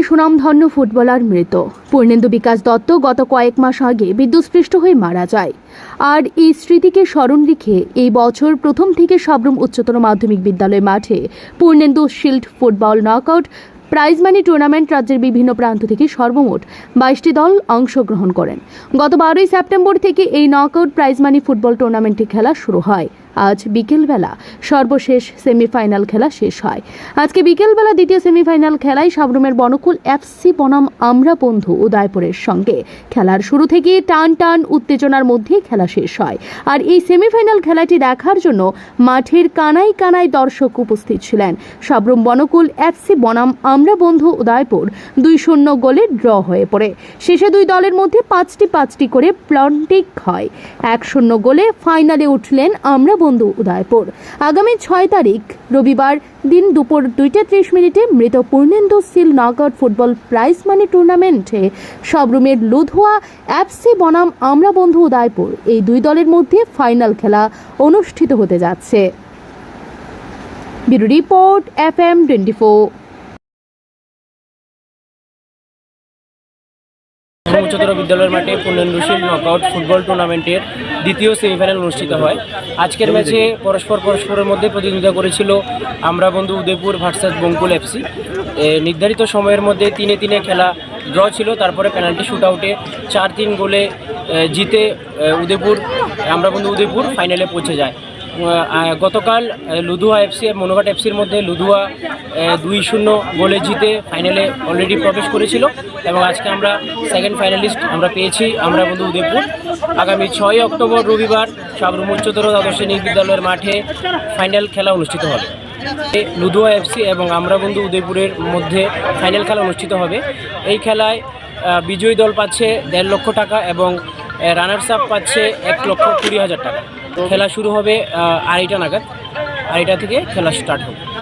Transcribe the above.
সংগ্রামী সুনামধন্য ফুটবলার মৃত। পূর্ণেন্দু বিকাশ দত্ত গত কয়েক মাস আগে বিদ্যুৎস্পৃষ্ট হয়ে মারা যায়। আর এই স্মৃতিকে স্মরণ রেখে এই বছর প্রথম থেকে সাবরুম উচ্চতর মাধ্যমিক বিদ্যালয় মাঠে Purnendu shield football knockout, prize money tournament রাজ্যের বিভিন্ন প্রান্ত থেকে সর্বমোট বাইশটি দল অংশগ্রহণ করেন। গত বারোই সেপ্টেম্বর থেকে এই নকআউট, প্রাইজ মানি ফুটবল টুর্নামেন্টে খেলা শুরু হয়। আজ বিকেলবেলা সর্বশেষ সেমিফাইনাল খেলা শেষ হয়। আজকে বিকেলবেলা দ্বিতীয় সেমিফাইনাল খেলায় সাবরুমের বনকুল এফসি বনাম আমরা বন্ধু উদয়পুরের সঙ্গে। খেলার শুরু থেকে টান টান উত্তেজনার মধ্যে খেলা শেষ হয়। আর এই সেমিফাইনাল খেলাটি দেখার জন্য মাঠের কানাই কানাই দর্শক উপস্থিত ছিলেন। সাবরুম বনকুল এফসি বনাম আমরা বন্ধু উদয়পুর দুই শূন্য গোলে ড্র হয়ে পড়ে। শেষে দুই দলের মধ্যে পাঁচটি পাঁচটি করে প্লন্টিক হয়। এক শূন্য গোলে ফাইনালে উঠলেন আমরা বন্ধু উদয়পুর। আগামী ছয় তারিখ, রবিবার দিন দুপুর দুইটা ত্রিশ মিনিটে মৃত Purnendu shield knockout football prize money টুর্নামেন্টে সবরুমের লুধুয়া অ্যাপসি বনাম আমরা বন্ধু উদয়পুর এই দুই দলের মধ্যে ফাইনাল খেলা অনুষ্ঠিত হতে যাচ্ছে। Bureau report F M twenty four. উচ্চতর বিদ্যালয়ের মাঠে পূর্ণেন্দুশীল নকআউট ফুটবল টুর্নামেন্টের দ্বিতীয় সেমিফাইনাল অনুষ্ঠিত হয়। আজকের ম্যাচে পরস্পর পরস্পরের মধ্যে প্রতিযোগিতা করেছিল আমরা বন্ধু উদয়পুর ভার্সাস বঙ্কুল এফসি নির্ধারিত সময়ের মধ্যে তিনে তিনে খেলা ড্র ছিল তারপরে পেনাল্টি শুট আউটে চার তিন গোলে জিতে উদয়পুর আমরা বন্ধু উদয়পুর ফাইনালে পৌঁছে যায়। গতকাল লুধুয়া এফসি আর মনোঘাট এফসির মধ্যে লুধুয়া দুই শূন্য গোলে জিতে ফাইনালে অলরেডি প্রবেশ করেছিল। এবং আজকে আমরা সেকেন্ড ফাইনালিস্ট আমরা পেয়েছি, আমরা বন্ধু উদয়পুর। আগামী ছয় অক্টোবর রবিবার সাবরুম উচ্চতর দ্বাদশ বিদ্যালয়ের মাঠে ফাইনাল খেলা অনুষ্ঠিত হবে। লুধুয়া এফসি এবং আমরা বন্ধু উদয়পুরের মধ্যে ফাইনাল খেলা অনুষ্ঠিত হবে। এই খেলায় বিজয়ী দল পাচ্ছে দেড় লক্ষ টাকা এবং রানার্স আপ পাচ্ছে এক লক্ষ কুড়ি হাজার টাকা। খেলা শুরু হবে আড়াইটা নাগাদ। আড়াইটা থেকে খেলা স্টার্ট হবে।